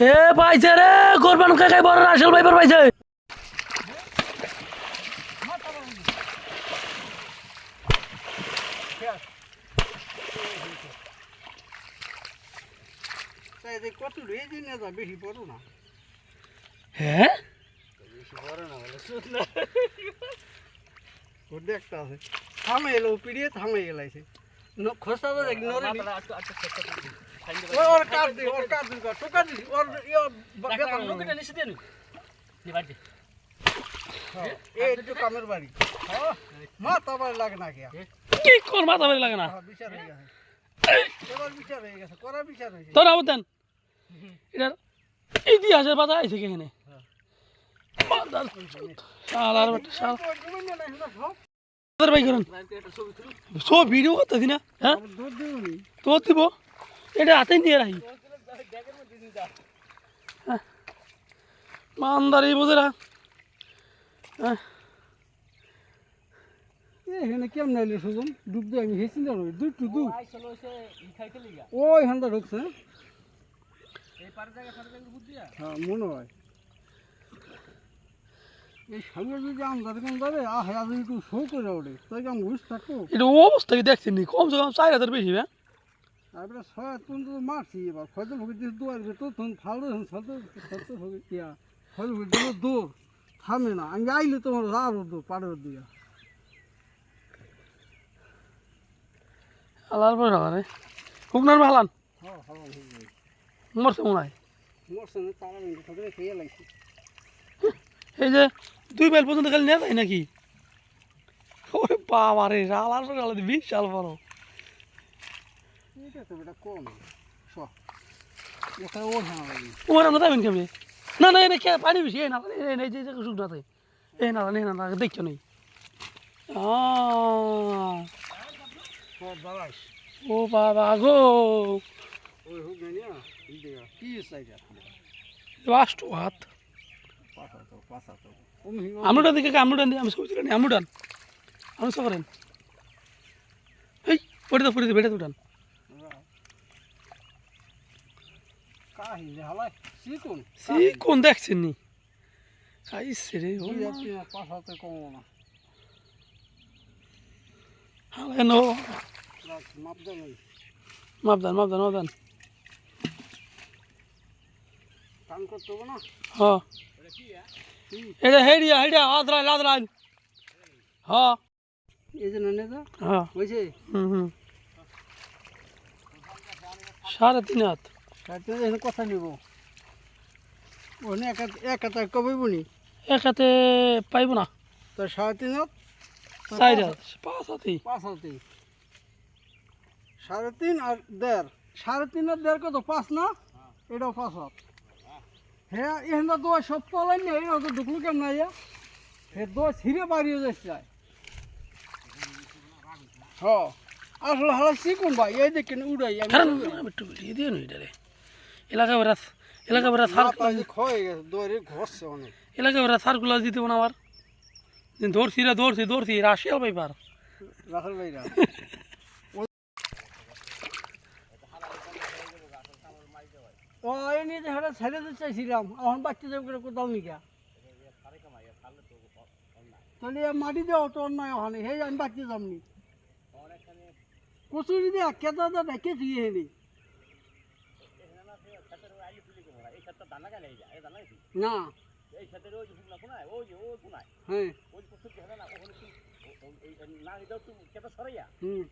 এ পাইছে রে কোরবান কাকাই বড় রাসেল ভাইবার পাইছে। হ্যাঁ একটা আছে। থামে এলো পিড়িয়ে থামে এলাইছে খোসা তো দেখ। ওর ওর কাট দি ওর কাট দি টোকা দি ওর ইয়া বেতন এই একটু কামের বাড়ি। হ্যাঁ, লাগে না কে কি কর মাথা বের লাগে না? বিচার হয়ে গেছে। এবার বিচার হয়ে গেছে করা বিচার হয়েছে। তোর আবদান এটার ইতিহাসের পাতা আইছে কি এখানে? শালার বেটা শাল। তোর ভাই করেন সব ভিডিও করতেছি না হ্যাঁ? দুধ তো দিব? এটা হাতে নিয়ে রাখি। মানদারি বোঝে না হ্যাঁ। এখানে কেমন নাইলে সুগম ডুব দিয়ে আমি হেসি না রই। দুধ টু ঢুকছে হ্যাঁ? মনে হয়। এই সামনে যদি আমদার কেন যাবে আহ আজ একটু শো করে ওঠে তাই আমি বুঝ থাকো এটা অবস্থা কি দেখছেন নি? কমসে কম চার হাজার বেশি হ্যাঁ? তারপরে ছয় পর্যন্ত মারছি এবার ফয়তো ভুগি দিয়ে দুয়ার ভেতর তখন ফালো ফলতো ভুগি ইয়া ফল ভুগি দিল দৌড় থামে না আমি আইলে তোমার আরও দৌড় পাড়ের দিয়া আলার পরে রাখা হুকনার ভালান হ্যাঁ হ্যাঁ মরছে মনে হয়। এই যে দুই বেল পর্যন্ত খালি নিয়ে যায় নাকি? ওরে বাবা রে আলার পরে বিশাল বড় এটা তো বেটা কম স এটা ওর হ্যাঁ আমরা যাবেন কেমনি? না না এনে কে পানি বেশি এই না এই না যে না এই না এই না দেখছ নেই? ও বাবা গো। না দেখা লাস্ট হাত। তো তো। দিকে আমরুটান দিয়ে আমি ছবি তুলে নি আমরুটান আমি সব করেন। এই পড়ে তো পড়ে তো বেটে তুটান কাহি যে হালাই সিকুন সি কোন দেখছেন নি? খাইছে রে ও দুই আপনি পাতাতে কমো না। হালে নো রাখ মাপ দেন মাপদান মাপদান মাপদান কাম করতে হবে না? হ। এটা হেডিয়া হেডিয়া আদরাইল আদরাইল। হ। এই জন্য নেতা হ্যাঁ বুঝছে হুম হুম। সাড়ে তিন হাত। তাতে এখানে কথা নিব। ওখানে এক হাত এক হাতে কবে বুনি। এক হাতে পাইব না। তো সাড়ে তিন হাত তো চার পাঁচ হাত পাঁচ হাতি পাঁচ হাতে সাড়ে তিন আর দেড়। সাড়ে তিন আর দেড় কত? পাঁচ না? এটাও পাঁচ হাত হ্যাঁ এখানটা দোয়া সব পলাই নেই অত ঢুকলো কেমন ইয়া হে দোয়া ছিঁড়ে বাড়িয়ে যাচ্ছে আসলে হালা ভাই এই দেখেন উড়াই একটু দিয়ে নি এটা এলাকা বেড়া এলাকা বেড়া দৌড়ে এলাকা বেড়া সার্কুলার দিতে না আমার। দৌড়ছি রে দৌড়ছি দৌড়ছি রাশিয়াল ভাইরা। ও যে হাটা ছেড়ে দিতে চাইছিলাম এখন বাচ্চা যাবে করে কোথাও নিকা তাহলে মাটি দেওয়া তো অন্যায় ওখানে হে আমি বাচ্চা যামনি কচুরি দিয়া দা ডেকে দিয়ে হেনি না। হ্যাঁ? হুম।